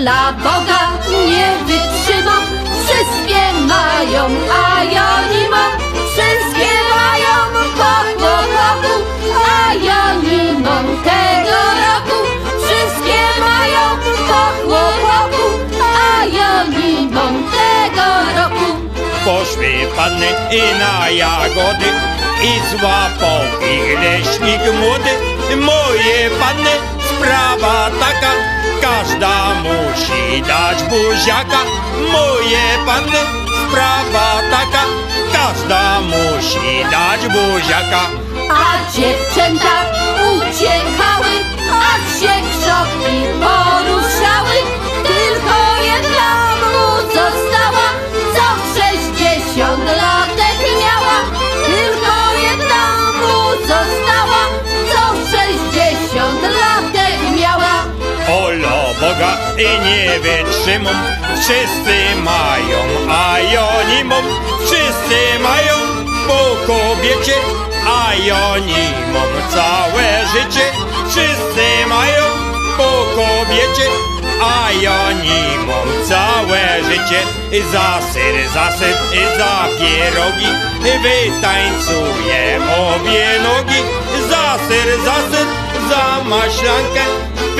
wola Boga nie wytrzyma. Wszystkie mają, a ja nie mam. Wszystkie mają po roku, a ja nie mam tego roku. Wszystkie mają po roku, a ja nie mam tego roku. Poszły panny i na jagody i złapał ich leśnik młody. Moje panny sprawa dać buziaka. Moje panny, sprawa taka, każda musi dać buziaka. A dziewczęta i nie wytrzymam, wszyscy mają, a mam. Wszyscy mają po kobiecie, a mam całe życie. Wszyscy mają po kobiecie, a ja całe życie. Za ser, za ser, za pierogi, wytańcuję obie nogi. Za ser, za ser, za maślankę,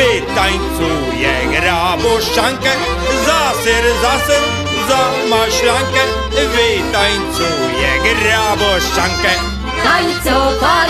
wytańcuję graboszczankę. Za ser, za ser, za maślankę, wytańcuję graboszczankę. Tańcowali chłopcy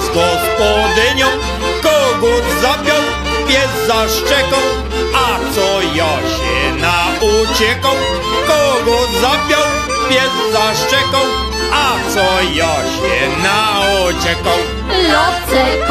z gospodynią. Kogut zapiął, pies zaszczekał, a co ja się nauciekał? Kogut zapiął, pies zaszczekał, a co ja się nauciekał? Loce